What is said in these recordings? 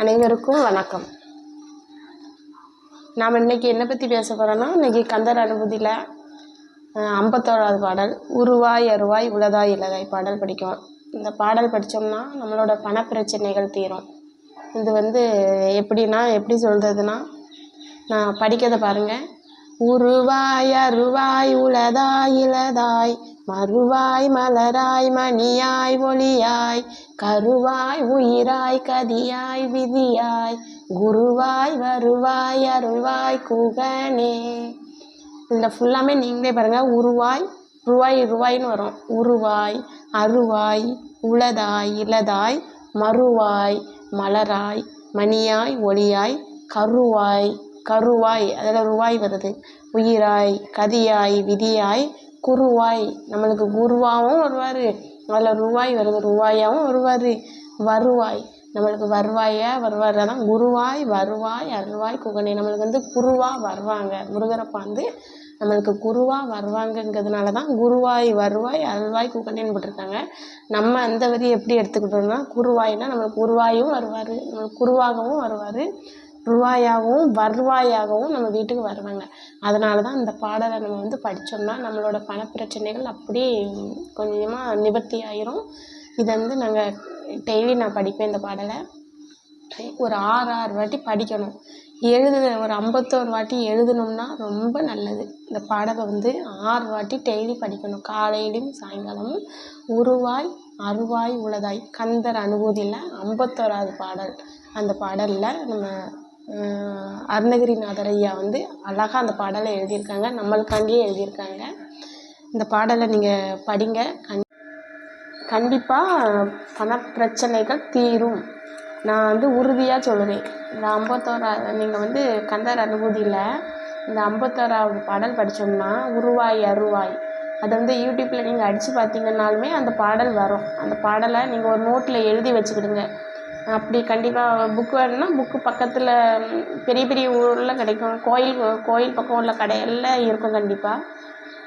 அனைவருக்கும் வணக்கம். நாம் இன்னைக்கு என்ன பற்றி பேச போகிறோன்னா இன்றைக்கி கந்தர் அனுபூதியில் ஐம்பத்தோராவது பாடல் உருவாய் அருவாய் உளதாய் இலதாய் பாடல் படிக்கும் இந்த பாடல் படித்தோம்னா நம்மளோட பணப்பிரச்சனைகள் தீரும். இது வந்து எப்படின்னா எப்படி சொல்கிறதுனா நான் படிக்கிறத பாருங்கள் உருவாய் அருவாய் உளதாய் இலதாய் மறுவாய் மலராய் மணியாய் ஒளியாய் கருவாய் உயிராய் கதியாய் விதியாய் குருவாய் வருவாய் அருள்வாய் குகனே. இதில் ஃபுல்லாமே நீங்களே பாருங்கள் உருவாய் ருவாய் ருவாய்னு வரும். உருவாய் அருவாய் உளதாய் இளதாய் மறுவாய் மலராய் மணியாய் ஒளியாய் கருவாய் கருவாய் அதில் ருவாய் வருது. உயிராய் கதியாய் விதியாய் குருவாய். நம்மளுக்கு குருவாகவும் வருவார். அதில் ருவாய் வருது ருவாயாகவும் வருவார். வருவாய். நம்மளுக்கு வருவாயாக வருவார் அதான் குருவாய் வருவாய் அருள்வாய் குகனே. நம்மளுக்கு வந்து குருவா வருவாங்க. முருகரப்பா வந்து நம்மளுக்கு குருவாக வருவாங்கங்கிறதுனால தான் குருவாய் வருவாய் அருள்வாய் குகனேன்னு போட்டிருக்காங்க. நம்ம அந்த வரி எப்படி எடுத்துக்கிட்டோம்னா குருவாய்னா நம்மளுக்கு குருவாயும் வருவார் நம்மளுக்கு குருவாகவும் வருவார். ரூபாயாகவும் வருவாயாகவும் நம்ம வீட்டுக்கு வருவாங்க அதனால தான் இந்த பாடலை நம்ம வந்து படித்தோம்னா நம்மளோட பணப்பிரச்சனைகள் அப்படியே கொஞ்சமாக நிவர்த்தி ஆயிரும். இதை வந்து நாங்கள் டெய்லி நான் படிப்பேன் இந்த பாடலை. ஒரு ஆறு ஆறு வாட்டி படிக்கணும். எழுதுன ஒரு ஐம்பத்தோரு வாட்டி எழுதணும்னா ரொம்ப நல்லது. இந்த பாடலை வந்து ஆறு வாட்டி டெய்லி படிக்கணும். காலையிலையும் சாயங்காலமும். உருவாய் அருவாய் உளதாய். கந்தர் அனுபூதியில் ஐம்பத்தோராவது பாடல். அந்த பாடலில் நம்ம அருணகிரிநாதர் ஐயா வந்து அழகாக அந்த பாடலை எழுதியிருக்காங்க. நம்மளுக்காண்டியே எழுதியிருக்காங்க. இந்த பாடலை நீங்கள் படிங்க. கண் கண்டிப்பாக பணப்பிரச்சனைகள் தீரும். நான் வந்து உறுதியாக சொல்லுவேன். இந்த ஐம்பத்தோரா நீங்கள் வந்து கந்தர் அனுபூதியில் இந்த ஐம்பத்தோராவது பாடல் படித்தோம்னா உருவாய் அருவாய். அதை வந்து யூடியூப்பில் நீங்கள் அடித்து பார்த்தீங்கன்னாலுமே அந்த பாடல் வரும். அந்த பாடலை நீங்கள் ஒரு நோட்டில் எழுதி வச்சுக்கிடுங்க. அப்படி கண்டிப்பாக புக் வேணும்னா புக்கு பக்கத்தில் பெரிய பெரிய ஊரில் கிடைக்கும். கோயில் கோயில் பக்கம் உள்ள கடையில் இருக்கும் கண்டிப்பாக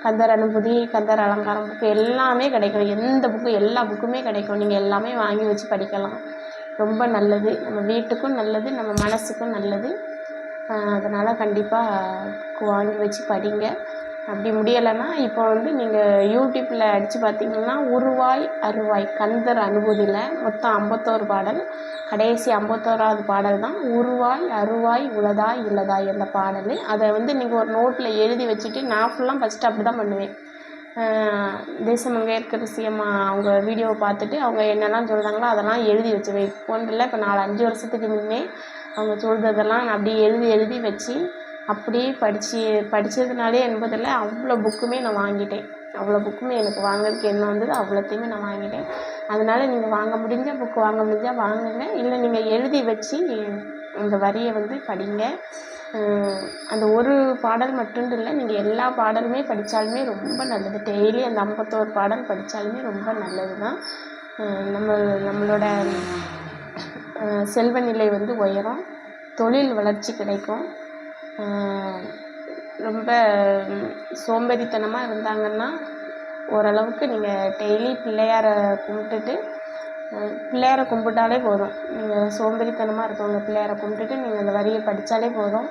கந்தர் அனுபூதி கந்தர் அலங்காரம் புக்கு எல்லாமே கிடைக்கும். எந்த புக்கு எல்லா புக்குமே கிடைக்கும். நீங்கள் எல்லாமே வாங்கி வச்சு படிக்கலாம். ரொம்ப நல்லது. நம்ம வீட்டுக்கும் நல்லது நம்ம மனசுக்கும் நல்லது. அதனால் கண்டிப்பாக புக்கு வாங்கி வச்சு படிங்க. அப்படி முடியலைன்னா இப்போ வந்து நீங்கள் யூடியூப்பில் அடித்து பார்த்தீங்கன்னா உருவாய் அருவாய் கந்தர் அனுபூதியில் மொத்தம் ஐம்பத்தோரு பாடல் கடைசி ஐம்பத்தோராவது பாடல் தான் உருவாய் அருவாய் உளதாய் இல்லதாய் அந்த பாடல். அதை வந்து நீங்கள் ஒரு நோட்டில் எழுதி வச்சுட்டு நான் ஃபுல்லாக ஃபஸ்ட்டு அப்படி தான் பண்ணுவேன். தேசமங்கையர்கரசி சிஎம்மா அவங்க வீடியோவை பார்த்துட்டு அவங்க என்னெல்லாம் சொல்கிறாங்களோ அதெல்லாம் எழுதி வச்சுருவேன். இப்போ இல்லை இப்போ நாலு அஞ்சு வருஷத்துக்கு முன்னே அவங்க சொல்கிறதெல்லாம் நான் அப்படியே எழுதி எழுதி வச்சு அப்படியே படித்து படித்ததுனாலே என்பதில் அவ்வளோ புக்குமே நான் வாங்கிட்டேன். அவ்வளோ புக்குமே எனக்கு வாங்கிறதுக்கு என்ன வந்தது? அவ்வளோத்தையுமே நான் வாங்கிட்டேன். அதனால் நீங்கள் வாங்க முடிஞ்ச புக்கு வாங்க முடிஞ்சால் வாங்குங்க. இல்லை நீங்கள் எழுதி வச்சு அந்த வரியை வந்து படிங்க. அந்த ஒரு பாடல் மட்டும் இல்லை நீங்கள் எல்லா பாடலுமே படித்தாலுமே ரொம்ப நல்லது. டெய்லி அந்த ஐம்பத்தோரு பாடல் படித்தாலுமே ரொம்ப நல்லது தான் நம்ம நம்மளோட செல்வ நிலை வந்து உயரும். தொழில் வளர்ச்சி கிடைக்கும். ரொம்ப சோம்பேறித்தனமாக இருந்தாங்கன்னா ஓரளவுக்கு நீங்கள் டெய்லி பிள்ளையாரை கும்பிட்டுட்டு பிள்ளையாரை கும்பிட்டாலே போதும். நீங்கள் சோம்பேறித்தனமாக இருக்கவங்க பிள்ளையாரை கும்பிட்டுட்டு நீங்கள் அந்த வரியை படித்தாலே போதும்.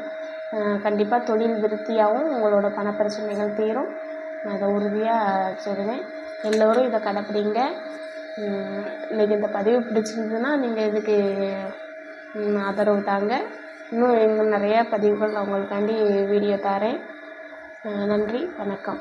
கண்டிப்பாக தொழில் விருத்தியாகவும் உங்களோட பணப்பிரச்சனைகள் தீரும். நான் அதை உறுதியாக சொல்லுவேன் எல்லோரும் இதை கடைப்பிடிங்க. இன்றைக்கி இந்த பதிவு பிடிச்சிருந்ததுன்னா நீங்கள் இதுக்கு ஆதரவு தாங்க. இன்னும் இன்னும் நிறையா பதிவுகள் நான் உங்களுக்காண்டி வீடியோ தரேன் நன்றி வணக்கம்.